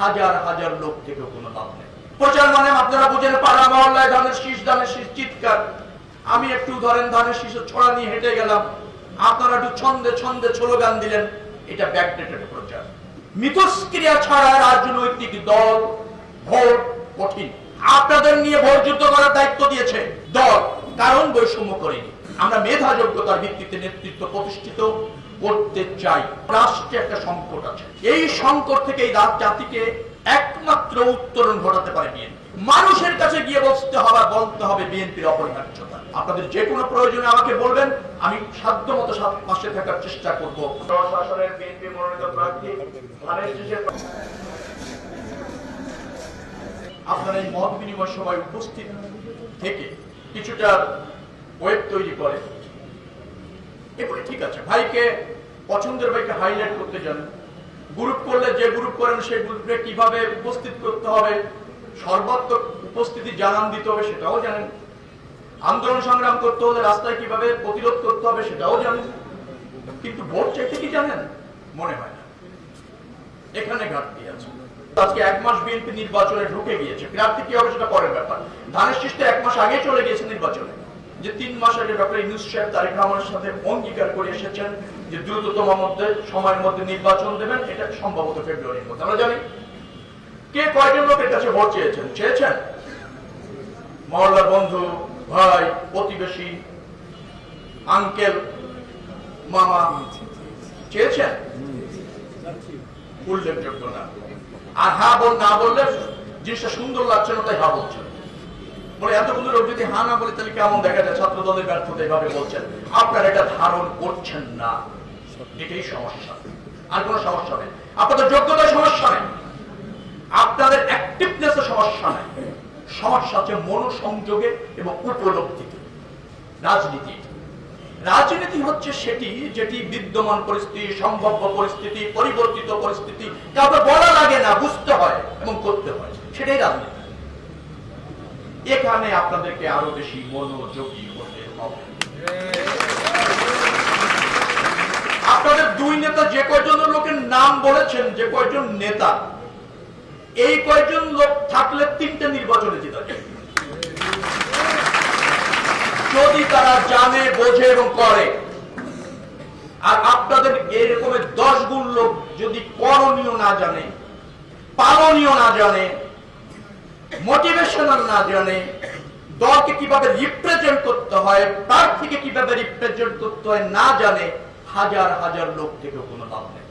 হাজার হাজার লোক থেকে কোনো লাভ নেই। প্রচার মানে আপনারা বুঝেন, পাড়া মহল্লায় ধানের শীষ ধানের শীষ চিৎকার। আমি একটু ধরেন, ধানের শীষের ছড়া নিয়ে হেঁটে গেলাম। আপনারা একটু ছন্দে ছন্দে স্লোগান দিলেন, এটা ব্যাকডেটেড প্রচার। মিথস্ক্রিয়া ছাড়া রাজনৈতিক দল, ভোট কঠিন। আপনাদের নিয়ে ভোট যুদ্ধ করার দায়িত্ব দিয়েছে দল। কারণ বৈষম্য করেনি। আমরা মেধা যোগ্যতার ভিত্তিতে নেতৃত্ব প্রতিষ্ঠিত করতে চাই। রাষ্ট্রে একটা সংকট আছে। এই সংকট থেকে এই জাতিকে একমাত্র উত্তরণ ঘটাতে পারে বিএনপি। মানুষের কাছে গিয়ে বসতে হবে বলতে হবে বিএনপির অপরিহার্যতা। আপনাদের যে কোনো প্রয়োজনে আমাকে বলবেন আমি সাধ্য মতো সাত মাসে থাকার চেষ্টা করব। প্রশাসনের বিএনপি মনোনীত প্রার্থী আপনারা এই মত বিনিময় সভায় উপস্থিত থেকে কিছুটা ওয়েব তৈরি করে এগুলি ঠিক আছে, ভাইকে পছন্দের ভাইকে হাইলাইট করতে জানেন গ্রুপ করলে যে গ্রুপ করেন সেই গ্রুপে কীভাবে উপস্থিত করতে হবে, সর্বাত্মক উপস্থিতি জানান দিতে হবে, সেটাও জানেন। আন্দোলন সংগ্রাম করতে হলে রাস্তায় কীভাবে প্রতিরোধ করতে হবে, সেটাও জানেন। কিন্তু ভোট চাইতে কি জানেন? মনে হয় না। এখানে ঘাটতি আছে। আজকে এক মাস বিএনপি নির্বাচনে ঢুকে গিয়েছে। প্রার্থী কি হবে সেটা পরের ব্যাপার। ধানের শীষটা এক মাস আগে চলে গিয়েছে নির্বাচনে। যে তিন মাস আগে ডক্টর ইউনুস সাহেব তারেক রহমানের সাথে অঙ্গীকার করে এসেছেন যে দ্রুততম মধ্যে সময়ের মধ্যে নির্বাচন দেবেন, এটা সম্ভবত ফেব্রুয়ারির মধ্যে। আমরা জানি কে কয়জন লোকের কাছে ভোট চেয়েছেন? চেয়েছেন মহল্লার বন্ধু, ভাই, প্রতিবেশী, আঙ্কেল, মামা। চেয়েছেন? উল্লেখযোগ্য না। আর হা বল না বললে জিনিসটা সুন্দর লাগছে না, তাই হা বলছেন বলে এতগুলো লোক যদি হা না বলে, তাহলে কেমন দেখা যায়? ছাত্র দলের ব্যর্থতা এভাবে বলছেন। আপনারা এটা ধারণ করছেন না। এটাই সমস্যা। আর কোনো সমস্যা নেই। আপনাদের যোগ্যতার সমস্যা নেই। আপনাদের অ্যাক্টিভনেস সমস্যা নেই। সমস্যা আছে মনোসংযোগে এবং উপলব্ধিতে। রাজনীতি। রাজনীতি হচ্ছে সেটি যেটি বিদ্যমান পরিস্থিতি, সম্ভাব্য পরিস্থিতি, পরিবর্তিত পরিস্থিতি, কাউকে বলা লাগে না, বুঝতে হয় এবং করতে হয়। সেটাই রাজনীতি। এখানে আপনাদেরকে আরও বেশি মনোযোগী হতে হবে। আপনাদের দুই নেতা যে কয়জন লোকের নাম বলেছেন, যে কয়জন নেতা, এই কয়জন লোক থাকলে তিনটে নির্বাচনে যদি তারা জানে, বোঝে এবং করে, আর আপনাদের এরকমের দশ গুণ লোক যদি করণীয় না জানে, পালনীয় না জানে মোটিভেশনাল না জানে, দলকে কীভাবে রিপ্রেজেন্ট করতে হয় প্রার্থীকে কীভাবে রিপ্রেজেন্ট করতে হয় না জানে, হাজার হাজার লোক থেকে কোনো লাভ নেই।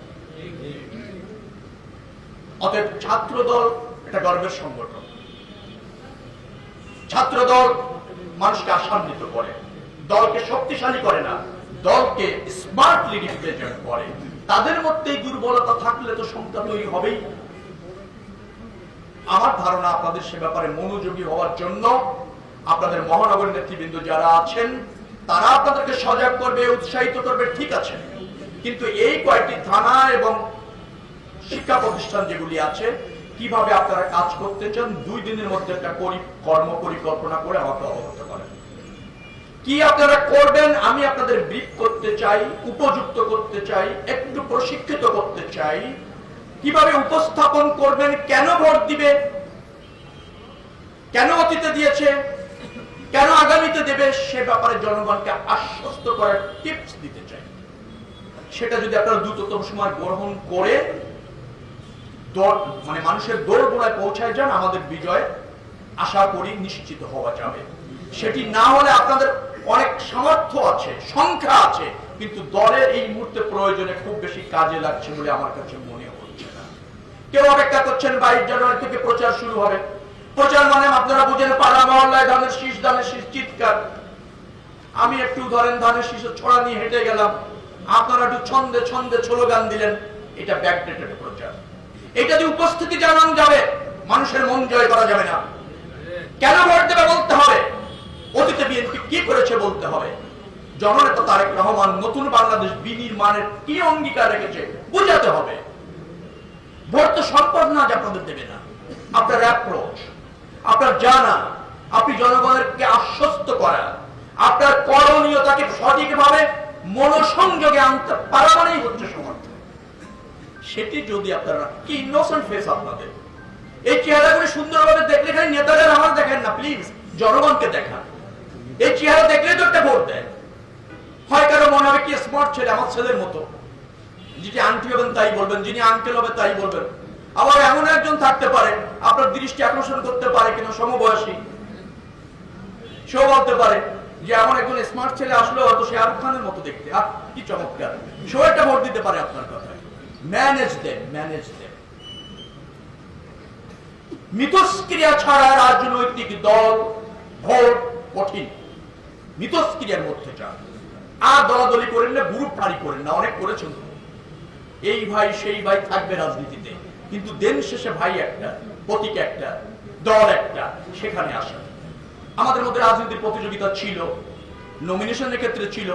অতএব ছাত্র দল গর্বের সংগঠন। ছাত্র দল মানুষকে আশান্বিত করে, দলকে শক্তিশালী করে না, দলকে স্মার্টলি রিপ্রেজেন্ট করে। তাদের মধ্যে দুর্বলতা থাকলে তো সংখ্যা তৈরি হবেই। আমার ধারণা আপনাদের সে ব্যাপারে মনোযোগী হওয়ার জন্য আপনাদের মহানগর নেতৃবৃন্দ যারা আছেন, তারা আপনাদেরকে সজাগ করবে, উৎসাহিত করবে, ঠিক আছে। কিন্তু এই কয়েকটি থানা এবং শিক্ষা প্রতিষ্ঠান যেগুলি আছে, কীভাবে আপনারা কাজ করতে চান, দুই দিনের মধ্যে একটা কর্ম পরিকল্পনা করে আমাকে অবগত করেন। কি আপনারা করবেন, আমি আপনাদের ব্রিফ করতে চাই, উপযুক্ত করতে চাই, একটু প্রশিক্ষিত করতে চাই কীভাবে উপস্থাপন করবেন, কেন ভোট দিবে, কেন অতীতে দিয়েছে, কেন আগামীতে দেবে, সে ব্যাপারে জনগণকে আশ্বস্ত করার টিপস দিতে চাই। সেটা যদি আপনারা দ্রুততম সময় গ্রহণ করে মানে মানুষের দৌড় গোড়ায় পৌঁছায় যান, আমাদের বিজয় আশা করি নিশ্চিত হওয়া যাবে। সেটি না হলে আপনাদের অনেক সামর্থ্য আছে, সংখ্যা আছে, কিন্তু দলের এই মুহূর্তে প্রয়োজনে খুব বেশি কাজে লাগছে বলে আমার কাছে মনে কেউ অপেক্ষা করছেন বাইশ জানুয়ারি থেকে প্রচার শুরু হবে। প্রচার মানে আপনারা বুঝেন, পাড়া মহল্লায় ধানের শীষ ধানের শীষ চিৎকার। আমি একটু ধরেন, ধানের শীষের ছড়া নিয়ে হেঁটে গেলাম। আপনারা একটু ছন্দে ছন্দে স্লোগান দিলেন, এটা ব্যাকডেটেড প্রচার। এটা যে উপস্থিতি জানানো যাবে, মানুষের মন জয় করা যাবে না। কেন ভোট দেবে বলতে হবে? অতীতে বিএনপি কি করেছে বলতে হবে? জননেতা তারেক রহমান নতুন বাংলাদেশ বিনির্মাণের কি অঙ্গীকার রেখেছে, বুঝাতে হবে। ভোট তো সম্পদ না যে আপনাদের দেবে না। আপনার অ্যাপ্রোচ আপনার জানা, আপনি জনগণেরকে আশ্বস্ত করা, আপনার করণীয়তাকে সঠিকভাবে মনোসংযোগে আনতে পারা মানেই হচ্ছে সমর্থন। সেটি যদি আপনারা, কি ইনোসেন্ট ফেস আপনাদের। এই চেহারাগুলি সুন্দরভাবে দেখলে খালি নেতাদের আমার দেখেন না প্লিজ জনগণকে দেখান। এই চেহারা দেখলে তো একটা ভোট দেয়। হয় কারও মনে হবে কি স্মার্ট ছেলে, আমার ছেলের মতো। যিনি আন্টি হবেন তাই বলবেন, যিনি আঙ্কেল হবে তাই বলবেন। আবার এমন একজন থাকতে পারে, আপনার দৃষ্টি আকর্ষণ করতে পারে কিনা, সমবয়সী। সেও বলতে পারে যে এমন একজন স্মার্ট ছেলে আসলে, হয়তো সে শাহরুখ খানের মতো দেখতে। আহ, কি চমৎকার। সেও একটা ভোট দিতে পারে আপনার কথায়। ম্যানেজ দেন ম্যানেজ দেন মিথস্ক্রিয়া ছাড়া রাজনৈতিক দল ভোট কঠিন। মিথস্ক্রিয়ার মধ্যে যান। আর দলাদলি করেন না, গ্রুপ ফাড়ি করেন না, অনেক করেছেন। তো। এই ভাই, সেই ভাই থাকবে রাজনীতিতে। কিন্তু দিন শেষে ভাই একটা প্রতীক একটা, দল একটা, সেখানে আসেন আমাদের মধ্যে রাজনীতির প্রতিযোগিতা ছিল নমিনেশনের ক্ষেত্রে ছিল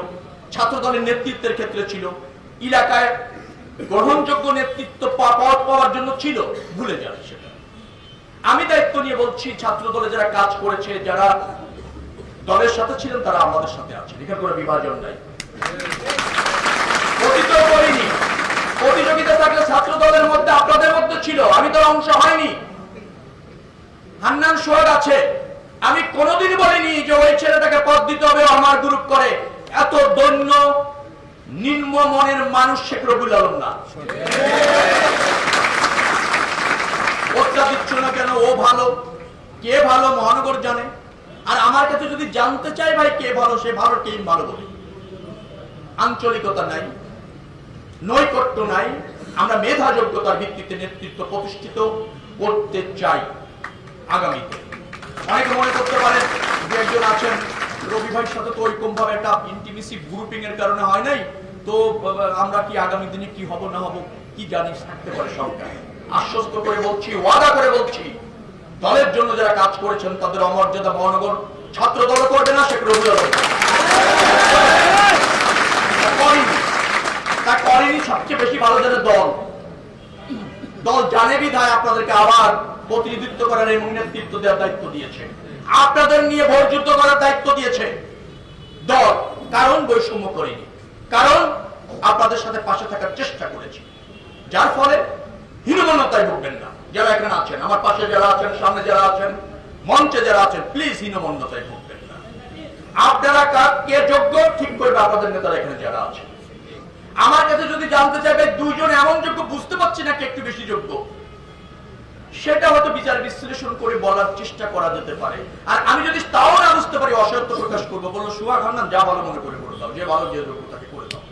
ছাত্র দলের নেতৃত্বের ক্ষেত্রে ছিল এলাকায় গ্রহণযোগ্য নেতৃত্ব পাওয়ার জন্য ছিল, ভুলে যান সেটা। আমি দায়িত্ব নিয়ে বলছি ছাত্র দলে যারা কাজ করেছে, যারা দলের সাথে ছিলেন, তারা আমাদের সাথে আছেন। এখানে কোনো বিভাজন নাই। করিনি। প্রতিযোগিতা থাকলে ছাত্র দলের মধ্যে আপনাদের মধ্যে ছিল, আমি তো অংশ হয়নি। হান্নান সোহাগ আছে। আমি কোনোদিন বলিনি যে ওই ছেলেটাকে পদ দিতে হবে, আমার গ্রুপ করে। এত দৈন্য, নিম্ন মনের মানুষ শেখ রবুল আলম না। ওটা দিচ্ছ না কেন? ও ভালো, কে ভালো মহানগর জানে। আর আমার কাছে যদি জানতে চাই ভাই কে ভালো, সে ভালো টিম ভালো বলে। আঞ্চলিকতা নাই। নৈকট্য নাই। আমরা মেধা যোগ্যতার ভিত্তিতে নেতৃত্ব প্রতিষ্ঠিত করতে চাই আগামীতে। অনেকে মনে করতে পারেন যে একজন আছেন, রবি ভাইয়ের সাথে তো ওইরকম ভাবে একটা ইন্টিমেসি গ্রুপিং এর কারণে হয় নাই। তো আমরা কি আগামী দিনে কি হব, না হব, কি জানি থাকতে পারে সরকার। আশ্বস্ত করে বলছি, ওয়াদা করে বলছি, দলের জন্য যারা কাজ করেছেন, তাদের অমর্যাদা মহানগর ছাত্র দল করবে না সে রবি আলম করেনি তা করেনি সবচেয়ে বেশি ভালো জানে দল? দল জানে বিধায় আপনাদেরকে আবার প্রতিনিধিত্ব করার এবং নেতৃত্ব দেওয়ার দায়িত্ব দিয়েছে। আপনাদের নিয়ে ভোট যুদ্ধ করার দায়িত্ব দিয়েছে। দল কারণ বৈষম্য করেনি। কারণ আপনাদের সাথে পাশে থাকার চেষ্টা করেছি। যার ফলে হীনমন্যতায় ভুগবেন না। যারা এখানে আছেন, আমার পাশে যারা আছেন, সামনে যারা আছেন, মঞ্চে যারা আছেন প্লিজ হীনমন্যতায় ভুগবেন না। আপনারা কে যোগ্য, ঠিক করবে আপনাদের নেতারা এখানে যারা আছেন। আমার কাছে যদি জানতে চাইবে, দুইজন এমন যোগ্য, বুঝতে পারছি না একটু বেশি যোগ্য। সেটা হয়তো বিচার বিশ্লেষণ করে বলার চেষ্টা করা যেতে পারে। আর আমি যদি তাও না বুঝতে পারি, অসত্য প্রকাশ করব। বলল সুহা খান্নান যা ভালো মনে করে করে দাও। যে ভালো, যে যোগ্য, তাকে করে দাও।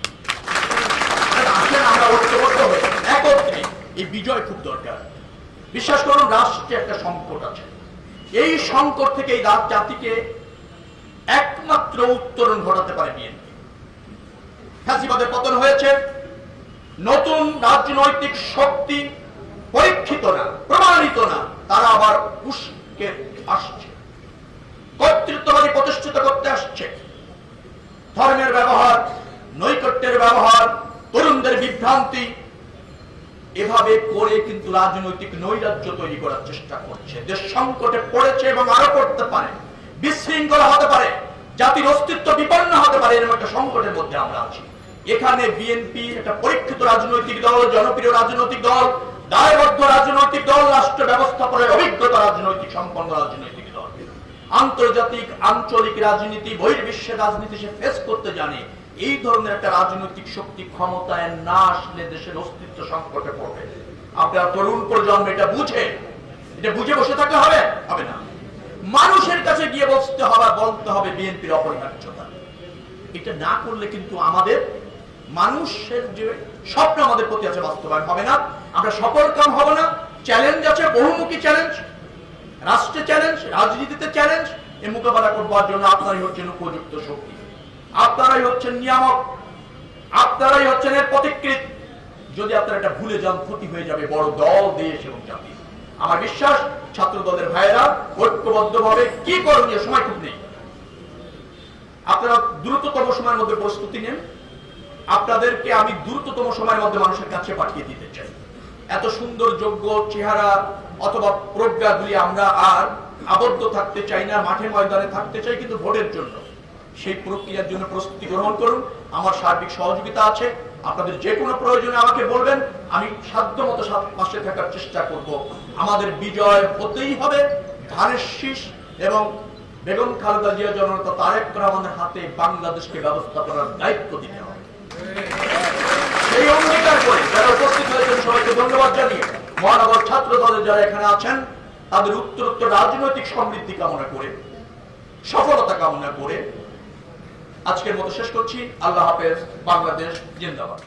আমরা ঐক্যবদ্ধ হয়ে একত্রে এই বিজয় খুব দরকার। বিশ্বাস করুন, রাষ্ট্রে একটা সংকট আছে। এই সংকট থেকে এই জাতিকে একমাত্র উত্তরণ ঘটাতে পারে বিএনপি। ফ্যাসিবাদের পতন হয়েছে। নতুন রাজনৈতিক শক্তি পরীক্ষিত না, প্রমাণিত না, তারা আবার উস্কে আসছে। কর্তৃত্ববাদী প্রতিষ্ঠিত করতে আসছে। ধর্মের ব্যবহার, নৈকট্যের ব্যবহার, তরুণদের বিভ্রান্তি, এভাবে করে কিন্তু রাজনৈতিক নৈরাজ্য তৈরি করার চেষ্টা করছে। দেশ সংকটে পড়েছে এবং আরও পড়তে পারে, বিশৃঙ্খলা হতে পারে, জাতির অস্তিত্ব বিপন্ন হতে পারে, এরকম একটা সংকটের মধ্যে আমরা আছি। এখানে বিএনপি একটা পরীক্ষিত রাজনৈতিক দল, জনপ্রিয় রাজনৈতিক দল, দায়বদ্ধ রাজনৈতিক দল, রাষ্ট্র ব্যবস্থাপনার অভিজ্ঞতা রাজনৈতিক, সম্পন্ন রাজনৈতিক দল। আন্তর্জাতিক, আঞ্চলিক রাজনীতি, বহির্বিশ্বের রাজনীতি সে ফেস করতে জানে। এই ধরনের একটা রাজনৈতিক শক্তি ক্ষমতায় না আসলে দেশের অস্তিত্ব সংকটে পড়বে। আপনার তরুণ প্রজন্ম এটা বুঝে। এটা বুঝে বসে থাকলে হবে? হবে না। মানুষের কাছে গিয়ে বসতে হবে, বলতে হবে বিএনপির অপরিহার্যতা। এটা না করলে কিন্তু আমাদের মানুষের যে স্বপ্ন আমাদের প্রতি আছে বাস্তবায়ন হবে না, আমরা সফল কাম হব না। চ্যালেঞ্জ আছে, বহুমুখী চ্যালেঞ্জ রাষ্ট্রে চ্যালেঞ্জ রাজনীতিতে চ্যালেঞ্জ এ মোকাবেলা করবার জন্য আপনারাই হচ্ছেন উপযুক্ত শক্তি। আপনারাই হচ্ছেন নিয়ামক, আপনারাই হচ্ছেন এর প্রতিকৃত। যদি আপনারা এটা ভুলে যান, ক্ষতি হয়ে যাবে বড় দল, দেশ এবং জাতি। আমার বিশ্বাস, ছাত্র দলের ভাইয়েরা ঐক্যবদ্ধ ভাবে কি করণীয়, সময় খুব নেই। আপনারা দ্রুততম সময়ের মধ্যে প্রস্তুতি নেন। আপনাদেরকে আমি দ্রুততম সময়ের মধ্যে মানুষের কাছে পাঠিয়ে দিতে চাই। এত সুন্দর, যোগ্য চেহারা অথবা প্রজ্ঞাগুলি আমরা আর আবদ্ধ থাকতে চাই না, মাঠে ময়দানে থাকতে চাই কিন্তু ভোটের জন্য। সেই প্রক্রিয়ার জন্য প্রস্তুতি গ্রহণ করুন। আমার সার্বিক সহযোগিতা আছে। আপনাদের যে কোনো প্রয়োজনে আমাকে বলবেন। আমি সাধ্য মতো পাশে থাকার চেষ্টা করব। আমাদের বিজয় হতেই হবে। ধানের শীষ এবং বেগম খালেদা জিয়া জনতা তারেক রহমানের হাতে বাংলাদেশকে ব্যবস্থাপনার দায়িত্ব দিতে হবে। সেই অঙ্গীকার করে যারা উপস্থিত হয়েছেন সবাইকে ধন্যবাদ জানিয়ে মহানগর ছাত্র দলের যারা এখানে আছেন, তাদের উত্তর উত্তর রাজনৈতিক সমৃদ্ধি কামনা করে, সফলতা কামনা করে আজকের মতো শেষ করছি। আল্লাহ হাফেজ, বাংলাদেশ জিন্দাবাদ।